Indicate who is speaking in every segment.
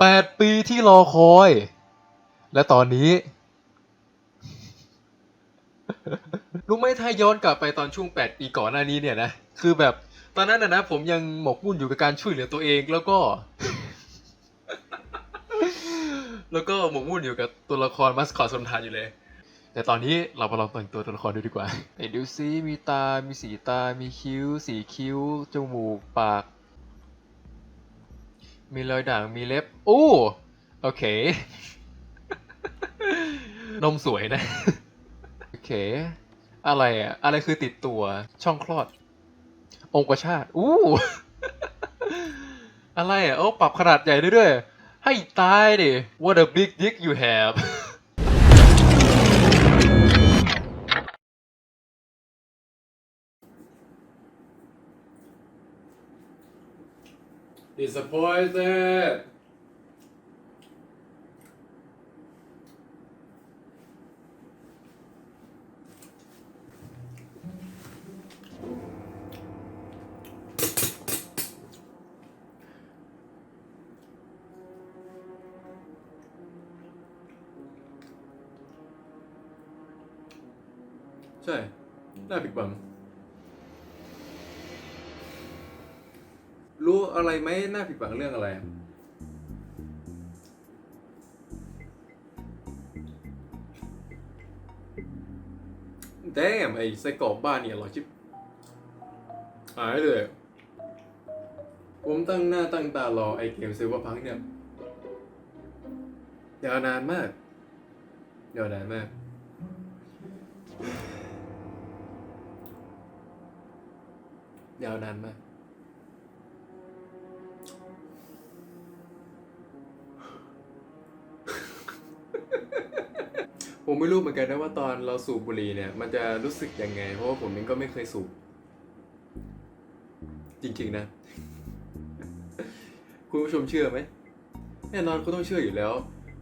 Speaker 1: แปดปีที่รอคอย และตอนนี้ รู้ไหมถ้าย้อนกลับไปตอนช่วง 8 ปีก่อนหน้านี้เนี่ยนะ คือแบบตอนนั้นนะนะผมยังหมกมุ่นอยู่กับการช่วยเหลือตัวเองแล้วก็ แล้วก็หมกมุ่นอยู่กับตัวละครมัสคอตสมทานอยู่เลย แต่ตอนนี้เรามาลองแต่งตัวตัวละครดูดีกว่าไหนดูซิมีตา มีสีตา มีคิ้ว สีคิ้ว จมูก ปาก มีรอยด่างมีเล็บโอ้โอเค นมสวยนะ โอเค อะไรอะอะไรคือติดตัวช่องคลอด องคชาตอู้อะไรอะโอ้ปรับขนาดใหญ่ได้ด้วย ให้ตายดิ What a big dick you have Disappointed ใช่น่า รู้อะไรไหมน่าผิดหวังเรื่องอะไร แดมไอ้ไส้กรอกบ้านเนี่ยอร่อยชิบหายเลย ผมตั้งหน้าตั้งตารอไอ้เกมเซเวอร์พังเนี่ยยาวนานมากยาวนานมากยาวนานมาก ผมไม่รู้เหมือนกันนะว่าตอนเราสูบบุหรี่เนี่ย มันจะรู้สึกยังไง เพราะว่าผมเองก็ไม่เคยสูบ จริงๆนะ คุณผู้ชมเชื่อไหมแน่นอนคุณต้องเชื่ออยู่แล้ว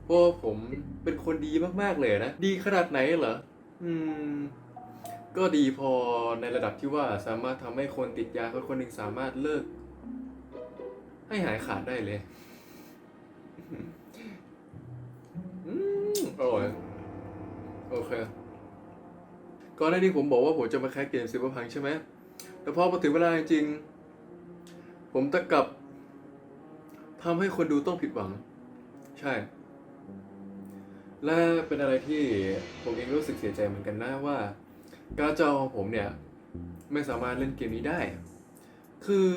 Speaker 1: เพราะว่าผมเป็นคนดีมากๆเลยนะ ดีขนาดไหนเหรอ อืม ก็ดีพอในระดับที่ว่าสามารถทำให้คนติดยาคนคนหนึ่งสามารถเลิก ให้หายขาดได้เลย อืมอร่อย โอเคก่อนหน้านี้ผมบอกว่าผมจะมาแคสเกมซิลเวอร์พังใช่ไหมแต่พอมาถึงเวลาจริง ผมตะกลับทำให้คนดูต้องผิดหวัง ใช่ และเป็นอะไรที่ผมเองรู้สึกเสียใจเหมือนกันนะว่า การ์ดจอของผมเนี่ย ไม่สามารถเล่นเกมนี้ได้ คือ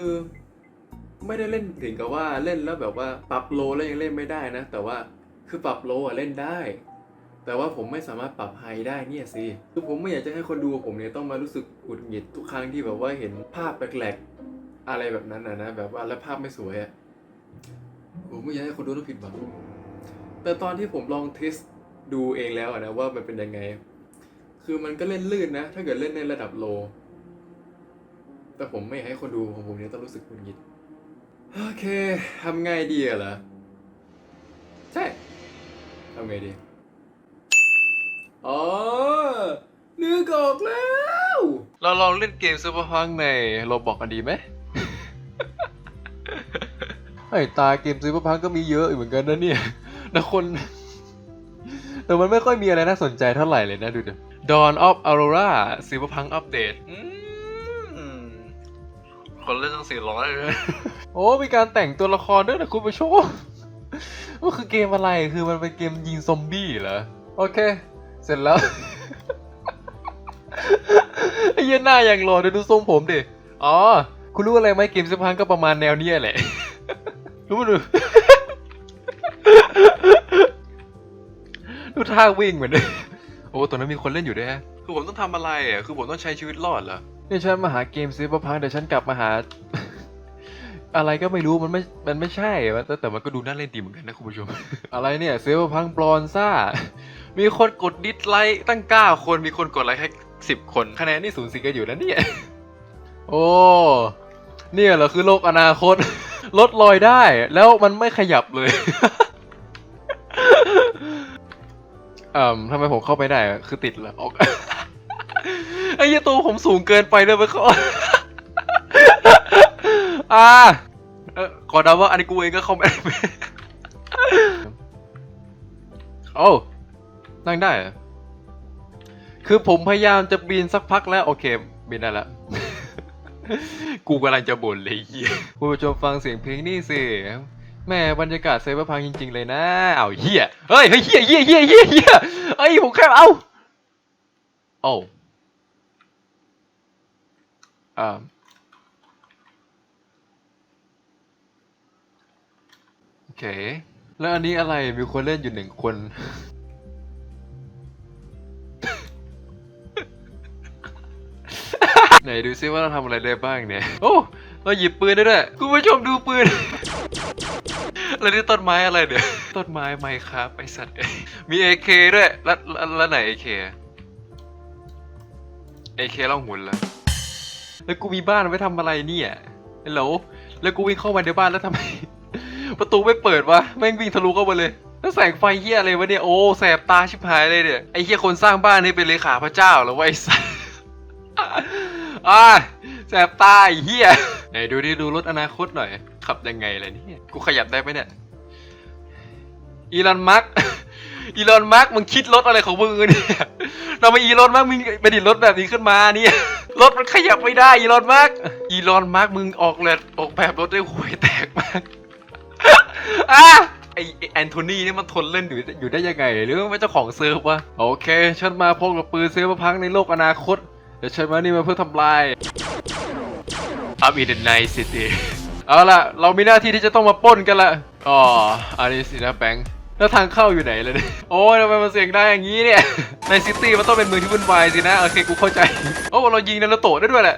Speaker 1: ไม่ได้เล่นถึงกับว่าเล่นแล้วแบบว่าปรับโลแล้วยังเล่นไม่ได้นะ แต่ว่าคือปรับโลอะเล่นได้ แต่ว่าผมไม่สามารถปรับไฮได้เนี่ยสิคือผมไม่อยากจะให้คนดูผมเนี่ยต้องมารู้สึกหงุดหงิดทุกครั้งที่แบบว่าเห็นภาพแปลกๆอะไรแบบนั้นนะนะแบบว่าแล้วภาพไม่สวยอะผมไม่อยากให้คนดูต้องผิดหวังแต่ตอนที่ผมลองเทสดูเองแล้วนะว่ามันเป็นยังไง คือมันก็เล่นลื่นนะ ถ้าเกิดเล่นในระดับโล แต่ผมไม่อยากให้คนดูของผมเนี่ยต้องรู้สึกหงุดหงิดโอเคทำไงดีอะเหรอใช่ทำไงดี อ๋อนึกออกแล้ว เราลองเล่นเกมซูเปอร์พังในโรบอกกันดีไหม ไอ้ตาเกมซูเปอร์พังก็มีเยอะอยู่เหมือนกันนะเนี่ยแต่คน แต่มันไม่ค่อยมีอะไรน่าสนใจเท่าไหร่เลยนะดูดิ Dawn of Aurora Cyberpunk Update อืมคนเล่นตั้งสี่ร้อยเลยโอ้ มีการแต่งตัวละครด้วยนะคุณผู้ชมมันคือเกมอะไร คือมันเป็นเกมยิงซอมบี้เหรอ โอเค เสร็จแล้ว ไอ้เหี้ยหน้าอย่างหล่อเดี๋ยวดูทรงผมดิ อ๋อ คุณรู้อะไรไหมเกมซิพังก็ประมาณแนวเนี้ยแหละ รู้มาดูดูท่าวิ่งเหมือนโอ้ตอนนั้นมีคนเล่นอยู่ด้วยฮะคือผมต้องทำอะไรอะ คือผมต้องใช้ชีวิตรอดเหรอเนี่ยฉันมาหาเกมซิพังเดี๋ยวฉันกลับมาหา อะไรก็ไม่รู้มันไม่ มันไม่ใช่อะแต่แต่มันก็ดูน่าเล่นดีเหมือนกันนะคุณผู้ชม อะไรเนี่ยเซลพังบรอนซ่า มีคนกดดิสไลค์ตั้ง9คนมีคนกดไลค์แค่สิบคนคะแนนนี่สูงสิกันอยู่นะเนี่ย โอ้เนี่ยเหรอคือโลกอนาคตลดลอยได้ แล้วมันไม่ขยับเลยเอ่มทำไมผมเข้าไปได้คือติดเหรอออกไอ้เหี้ยตัวผมสูงเกินไปเลยไปเขาอ่าเออขอเดาว่าอันนี้กูเองก็เข้าไม่ได้โอ้ นั่งได้ คือผมพยายามจะบินสักพักแล้วโอเค บินได้แล้ว กูกำลังจะบ่นเลยเฮียคุณผู้ชมฟังเสียงเพลงนี่สิแม่บรรยากาศเซฟเวอร์พังจริง ๆ เลยนะเอาเฮียเฮ้ยเฮ้ยเฮียเฮียเฮียเฮียเฮียเอ้ยผมแค่เอาโอ้อ่าโอเค แล้วอันนี้อะไรมีคนเล่นอยู่หนึ่งคน ไหนดูซิว่าเราทำอะไรได้บ้างเนี่ย โอ้เราหยิบปืนได้ด้วยคุณผู้ชมดูปืนแล้วนี่ต้นไม้อะไรเนี่ยต้นไม้ไมค์ครับไอสัตว์มีเอ้ยมี AK ด้วยแล้วแล้วแล้วไหน AK AK ล่องหุนเหรอแล้วกูมีบ้านไว้ทำอะไรเนี่ยฮัลโหลแล้วกูวิ่งเข้ามาในบ้านแล้วทำไมประตูไม่เปิดวะแม่งวิ่งทะลุเข้ามาเลยแล้วแสงไฟเฮียอะไรวะเนี่ยโอ้แสบตาชิบหายเลยเนี่ยไอเฮียคนสร้างบ้านนี่เป็นเลขาพระเจ้าหรอวะไอ้สัส อ่าแสบตาไอ้เฮียไหนดูดิดูรถอนาคตหน่อย ขับยังไงล่ะเนี่ย กูขยับได้ไหมเนี่ย อีลอนมัสอีลอนมัสมึงคิดรถอะไรของมึงเนี่ยทำไมอีลอนมัสมึงประดิษฐ์รถแบบนี้ขึ้นมาเนี่ย รถมันขยับไม่ได้อีลอนมัสอีลอนมัสมึงออกเลยออกแบบรถได้ห่วยแตกมากอะไออ้แอนโทนีนี่มันทนเล่นอยู่อยู่ได้ยังไง หรือว่าเจ้าของเซิร์ฟวะโอเค ฉันมาพร้อมกับปืนเซิร์ฟพังในโลกอนาคต เดี๋ยวฉันมานี่มาเพื่อทำลาย I'm in the night city เอาล่ะ เรามีหน้าที่ที่จะต้องมาป้นกันละอ๋ออันนี้สินะแบงค์แล้วทางเข้าอยู่ไหนเลยเนี่ยโอ้ยทำไมมันเสียงได้อย่างนี้เนี่ย ในซิตี้มันต้องเป็นเมืองที่วุ่นวายสินะ โอเค กูเข้าใจ โอ้ เรายิงนารูโตะได้ด้วยแหละ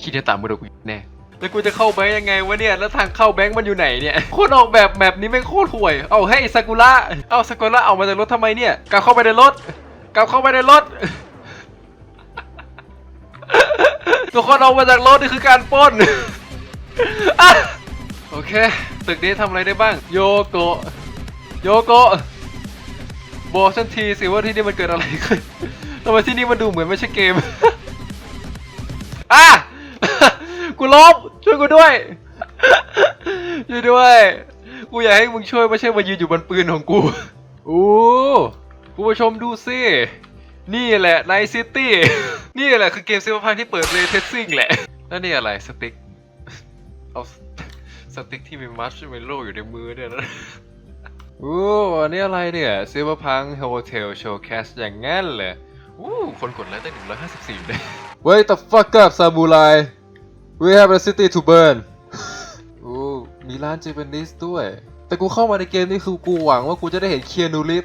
Speaker 1: คิดจะตามมาดูกูแน่ แล้วกูจะเข้าแบงค์ยังไงวะเนี่ย แล้วทางเข้าแบงค์มันอยู่ไหนเนี่ยคนออกแบบแบบนี้ไม่โคตรห่วย เอาให้ซากุระเอาซากุระออกมาจากรถทำไมเนี่ยกลับเข้าไปในรถกลับเข้าไปในรถทุกคนออกมาจากรถนี่คือการปล้นโอเค ตึกนี้ทำอะไรได้บ้าง โยโกะโยโกะบอกฉันทีสิว่าที่นี่มันเกิดอะไรขึ้นทำไมที่นี่มันดูเหมือนไม่ใช่เกมอะ ลบช่วยกูด้วย ช่วยด้วย กูอยากให้มึงช่วยไม่ใช่มายืนอยู่บนปืนของกูโอ้ผู้ชมดูสิ นี่แหละไนซิตี้ นี่แหละคือเกมซิลพังที่เปิดเลยเทสซิ่งแหละ แล้วนี่อะไรสติ๊ก เอาสติ๊กที่มีมัชเมลโล่อยู่ในมือเนี่ยนะโอ้อันนี้อะไรเนี่ยซิลเวอร์พังโฮเทลโชว์แคสอย่างงั้นเลยอู้คนกดไลค์ตั้ง154เลย Wait the fuck up samurai we have a city to burn โอ้มีร้านเจแปนิสด้วย แต่กูเข้ามาในเกมนี่คือกูหวังว่ากูจะได้เห็นเคียนูลิฟ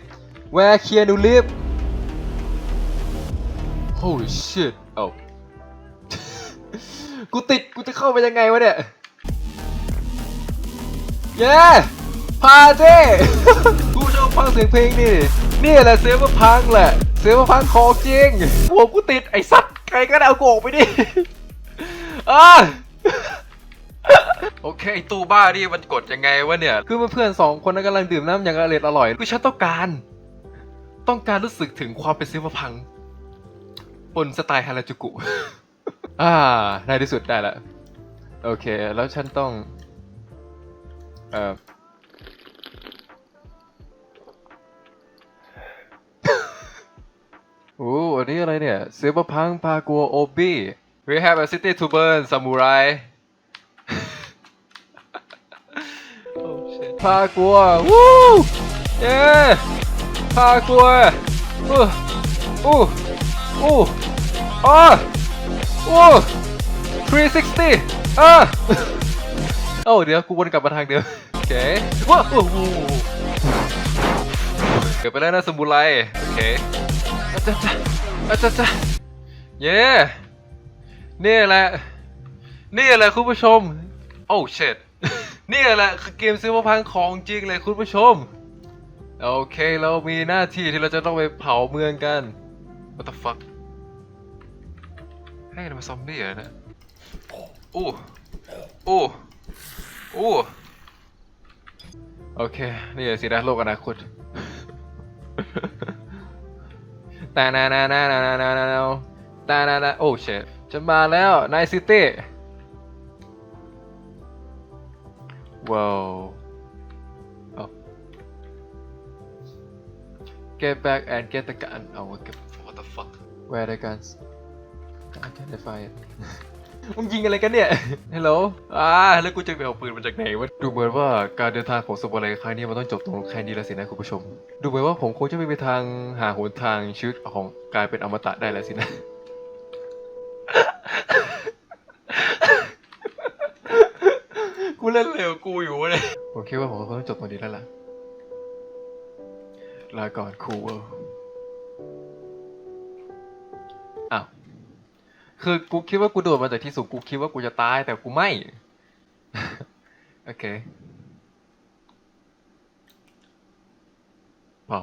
Speaker 1: Where เคียนูลิฟ Holy shit เอ้ากูติด กูจะเข้าไปยังไงวะเนี่ย เย้พาเจ้กูชอบฟังเสียงเพลงนี่ นี่แหละเซฟเวอร์พังแหละ เซฟเวอร์พังของจริงหัวกูติดไอ้สัตว์ ใครก็ได้เอากูออกไปดิ อะโอเคไอ้ตู้บ้านี่มันกดยังไงวะเนี่ย คือเพื่อนๆสองคนนั้นกำลังดื่มน้ำอย่างอร่อยอร่อยคือฉันต้องการ ต้องการรู้สึกถึงความเป็นเซฟเวอร์พังบนสไตล์ฮาราจูกุ อ่าในที่สุดได้แล้วโอเค แล้วฉันต้อง เอ่อโอ้อันนี้อะไรเนี่ยเซเบอร์พังพากัวโอบี้ we have a city to burn samurai พากัววู้เย้พากัวอู้อู้อู้อ๋ออู้360อะโอ้เดี๋ยวกูวนกลับมาทางเดิมโอเคว้าวโอ้โหเกิดไปแล้วนะสมุไรโอเคอาจารย์อาจารย์เย้ นี่แหละ นี่แหละคุณผู้ชม โอ้เช็ดนี่แหละคือเกมซิลเวอร์พังของจริงเลยคุณผู้ชม โอเคเรามีหน้าที่ที่เราจะต้องไปเผาเมืองกัน What the fuck ให้มันซอมบี้เหรอเนะโอ้โอ้โอ้โอเค นี่สินะโลกอนาคตตานานานานานานานาตานานาโอ้เชฟ ฉันมาแล้วนายซิตี้
Speaker 2: ว้าว get back and get the gun เอา what the what the fuck where the guns I can't find it มึงยิงอะไรกันเนี่ย ฮัลโหล อ่า แล้วกูจะไปเอาปืนมาจากไหนวะ ดูเหมือนว่าการเดินทางของสมุไรครั้งนี้มันต้องจบตรงแค่นี้แล้วสินะคุณผู้ชม ดูเหมือนว่าผมคงจะไม่มีทางหาหนทางชีวิตของกลายเป็นอมตะได้แล้วสินะ กูเล่นเร็วกูอยู่เนี่ยผมคิดว่าผมคงต้องจบตรงนี้แล้วล่ะ ลาก่อนครูเวอร์อ้าว คือกูคิดว่ากูโดดมาจากที่สูงกูคิดว่ากูจะตายแต่กูไม่ โอเค พอ